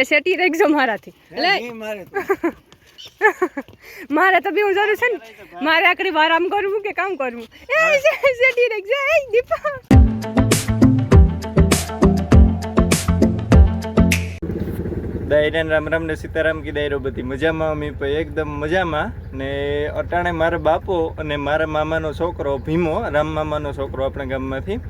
એ settee રાખજો મારાથી. લે. મારે તો. મારે તો બી હું જરૂર છે ને. મારે આકડી વાર આમ કરવું કે કામ કરવું? એ સેટી રાખજો એ દીપા. દાયરાન રામ રામ ને સીતારામ કી દાયરો બધી મજામાં. અમે એકદમ મજામાં. ને અટાણે મારા બાપો અને મારા મામાનો છોકરો ભીમો રામ મામાનો છોકરો આપણા ગામમાંથી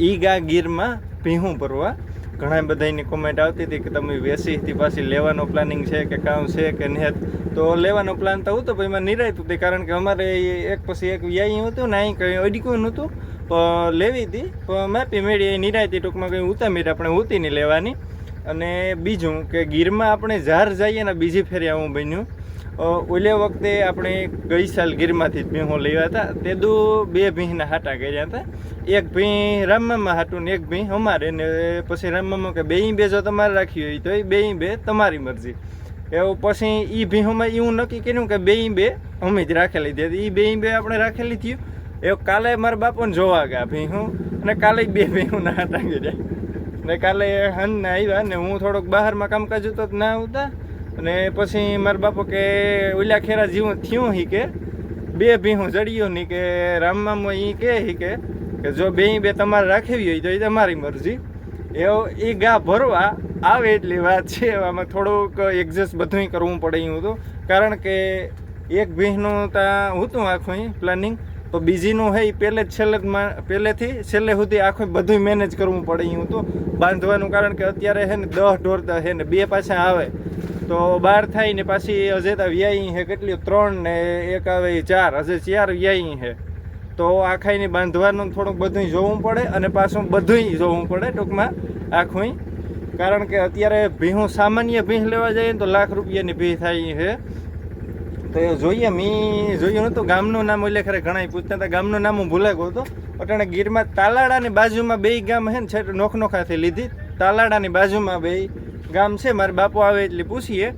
ઈ ગા ગીરમાં ભીહું ભરવા ઘણા બધાની કોમેન્ટ આવતી હતી કે તમે વેસીથી પાછી લેવાનો પ્લાનિંગ છે કે કામ છે કે નહીં. તો લેવાનો પ્લાન તો હતો, પણ એમાં નિરાયતું હતી, કારણ કે અમારે એક પછી એક વ્યાય હતું ને અહીં કંઈ અડક્યું નહોતું. પણ લેવી હતી, પણ માપી મેળી એ નિરાયતી ટૂંકમાં કંઈ ઉતામીર આપણે ઉતી નહીં લેવાની. અને બીજું કે ગીરમાં આપણે ઝાર જઈએ ને બીજી ફેરી આવું બન્યું. ઓલે વખતે આપણે ગઈ સાલ ગીરમાંથી જ ભીહો લેવા હતા. તે દુ બે ભીંના હાટા કર્યા હતા. એક ભીં રામમામાં હાટું ને એક ભીં અમારે ને પછી રામમામાં કે બે બે જો તમારે રાખી હોય તો એ બે બે તમારી મરજી. એવું પછી એ ભીંહોમાં એવું નક્કી કર્યું કે બે બે અમે જ રાખેલી હતી. એ બે બે આપણે રાખેલી થયું. એવું કાલે મારા બાપુને જોવા ગયા ભીંહું અને કાલે બે ભીહુંના હાટા કર્યા. ને કાલે હન આવ્યા ને હું થોડોક બહારમાં કામકાજ હતો ના આવતા. અને પછી મારા બાપો કે ઓલા ખેરા જીવું થયું હી કે? બે ભીહું જડ્યું નહીં કે રામમામો એ કે હી કે કે જો બે બે તમારે રાખવી હોય તો એ તમારી મરજી. એવો એ ગા ભરવા આવે એટલી વાત છે, આમાં થોડુંક એડજસ્ટ બધું કરવું પડે એવું હતું કારણ કે એક ભીહનું ત્યાં હતું આખું પ્લાનિંગ તો બીજીનું હે એ પહેલે જ છેલ્લે પહેલેથી છેલ્લે સુધી આખું બધું મેનેજ કરવું પડે એવું હતું બાંધવાનું કારણ કે અત્યારે હે ને દહ ઢોરતા હે ને બે પાછા આવે. તો બાર થાય ને પાછી અજેતા વ્યાયી હે કેટલી ત્રણ ને એક આવે ચાર, હજે ચાર વ્યાયી છે. તો આખાઈને બાંધવાનું થોડુંક બધું જોવું પડે અને પાછું બધુંય જોવું પડે ટૂંકમાં આખું કારણ કે અત્યારે ભીહું સામાન્ય ભીહ લેવા જઈએ તો લાખ રૂપિયાની ભીહ થાય છે. તો એ જોઈએ, મેં જોયું નહોતું ગામનું નામ એટલે ખરે ઘણા પૂછતા હતા. ગામનું નામ હું ભૂલાઈ ગયો હતો. અટાણે ગીરમાં તાલાડાની બાજુમાં બે ગામ છે ને છે નોખનોખાથી લીધી. તાલાડાની બાજુમાં બે ગામ છે, મારા બાપુ આવે એટલે પૂછીએ.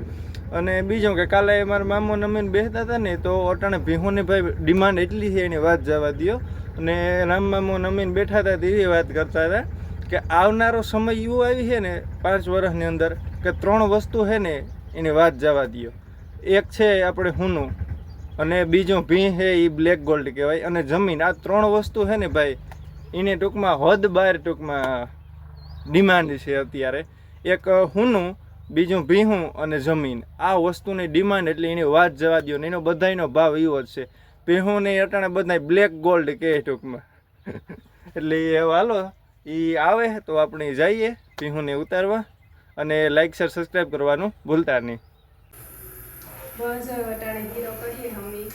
અને બીજું કે કાલે મારા મામો નમીને બેસતા હતા ને, તો અટાણે ભીહોની ભાઈ ડિમાન્ડ એટલી છે, એની વાત જવા દ્યો. અને રામ મામો નમીને બેઠા હતા, તેવી વાત કરતા હતા કે આવનારો સમય એવો આવી છે ને, પાંચ વર્ષની અંદર, કે ત્રણ વસ્તુ છે ને, એની વાત જવા દ્યો. એક છે આપણે હુનું, અને બીજું ભીં છે એ બ્લેક ગોલ્ડ કહેવાય. અને જમીન, આ ત્રણ વસ્તુ છે ને ભાઈ, એને ટૂંકમાં હદ બહાર ટૂંકમાં ડિમાન્ડ છે અત્યારે. એક હુનું, બીજું ભીહું અને જમીન. આ વસ્તુની ડિમાન્ડ એટલે એની વાત જવા દો ને એનો બધાયનો ભાવ એવો જ છે. ભીહું ને અટાણે બધા બ્લેક ગોલ્ડ કહે ટૂંકમાં. એટલે એ હાલો એ આવે તો આપણે જઈએ ભીહુંને ઉતારવા. અને લાઈક શેર સબસ્ક્રાઈબ કરવાનું ભૂલતા નહીં. બસ અટાણે ગીરો કરીએ અમી.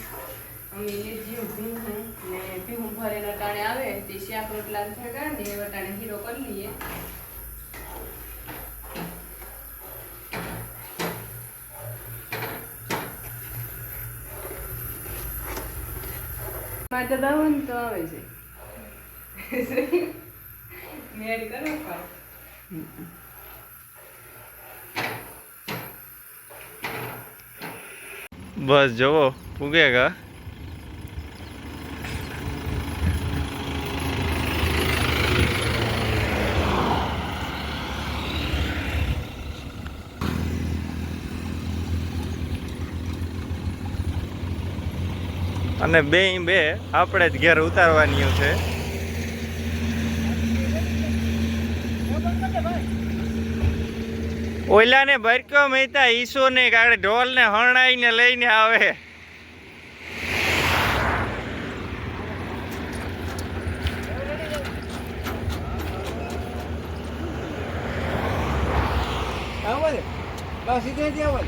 અમી લીધ્યું ભીહું ને ભીહું ભરેલા અટાણે આવે, તે શાક રોટલા થયા ને વટાણે ગીરો કરી લઈએ. માટે દાવન તો આવે છે. મેળ કરો પણ બસ જવો પૂગેગા અને બે બે આપણે જ ઘેર ઉતારવાની છે. ઓલાને ભરક્યો મહેતા, ઈસોને કાળે ઢોલને હણાઈને લઈને આવે. આવો બસ સીધે જ આવો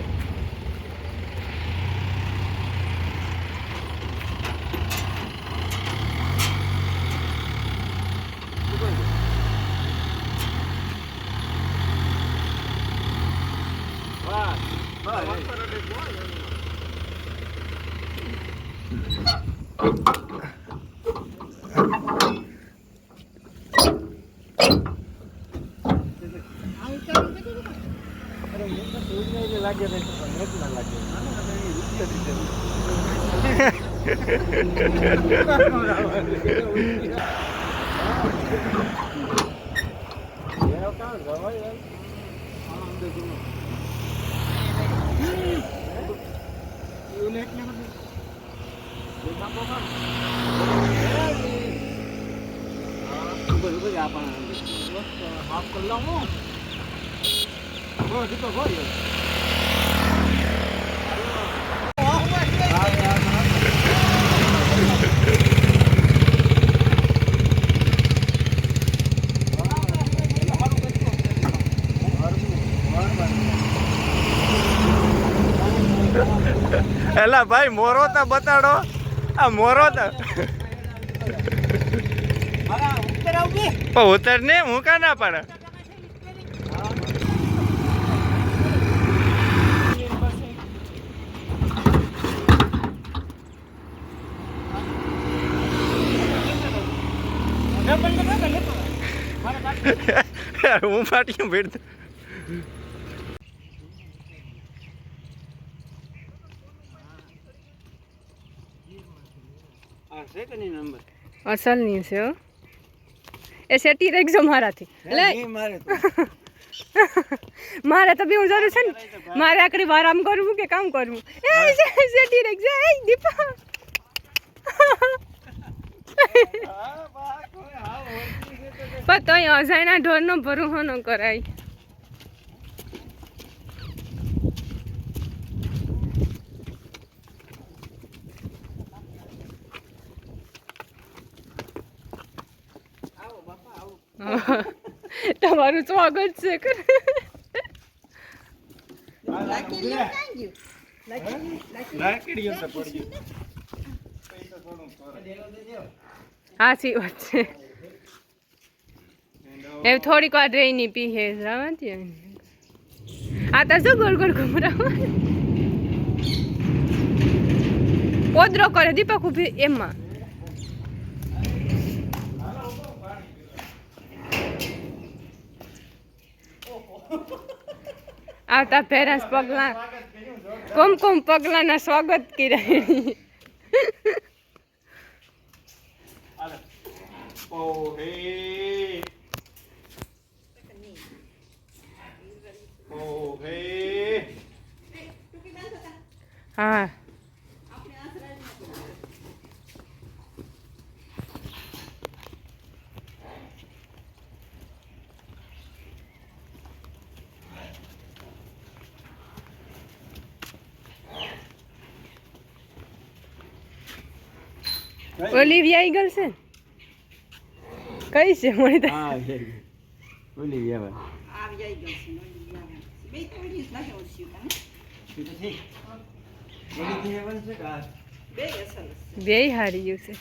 એલા ભાઈ મોરો તો બતાડો. આ મોરો તો પણ ઉતર ને હું કા ના પડે? હું ફાટી ભેડ અસલની છે હો. એ સેટી રાખજો મારાથી. લે. મારે તો. મારે તો બી જરૂર છે ને. મારે આકડી વાર આમ કરવું કે કામ કરવું? એ સેટી રાખજો એ દીપા. પણ તો અજાણ્યા ઢોરનો ભરોહો ન કરાય. તમારું સ્વાગત છે. કર પડી સાચી વાત છે. એ થોડીક વાર રહીની પીહે રાવતી આ તો શું ગોળ ગોળ ઘુમરાવ પોદરો કરે દીપક ઊભી એમાં આવતા પેરેન્ટ્સ પગલા. કોમ કોમ પગલાના સ્વાગત કર્યા. Oh, હે ઓ હે હા ઓલિવિયા ઈગલ છે કઈ છે મળી તો હા છે બે હારી ગયું છે.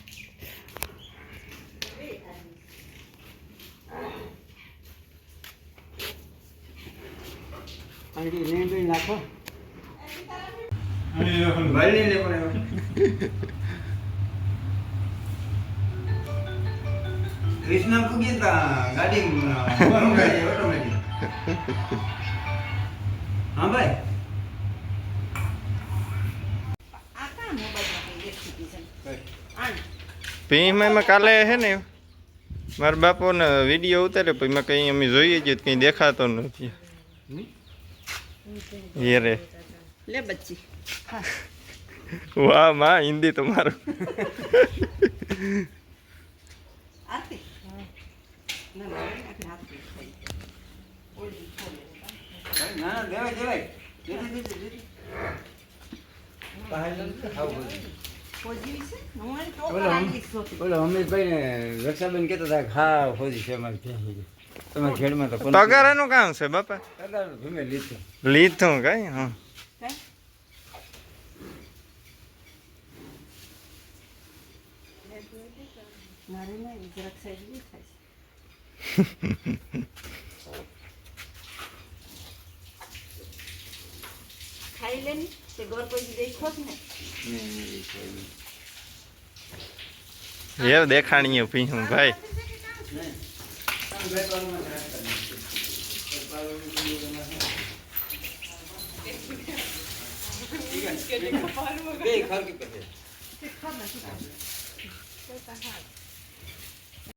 નાખો. કૃષ્ણ પૂગીતા ગાડી ઓટોમેટિક. હા ભાઈ. ભીમાં એમાં કાલે હે ને મારા બાપોને વીડિયો ઉતારે પછી મેં કંઈ અમે જોઈએ છીએ કંઈ દેખાતો નથી. એ રે. લે બચ્ચી. વાહમાં હિન્દી તમારું. આરતી. ના દેવાય દેવાય દીધી દીધી દીધી ફોજી છે હું તો બોલો, કરાવી સોતી બોલો અમિતભાઈ ને રક્ષાબેન કહેતા હતા કે હા છે અમારી ત્યાં તમારા ખેડમાં તો પગાર એનું કામ છે બાપા? લીધું કઈ હા. મારે નહીં જરાક સાઈડ થાય ખાઈ લે ને તે ગોર પછી દેખો જ ને એ દેખાણીએ પીવું ભાઈ બે ખરકી પછી તે ખબર નથી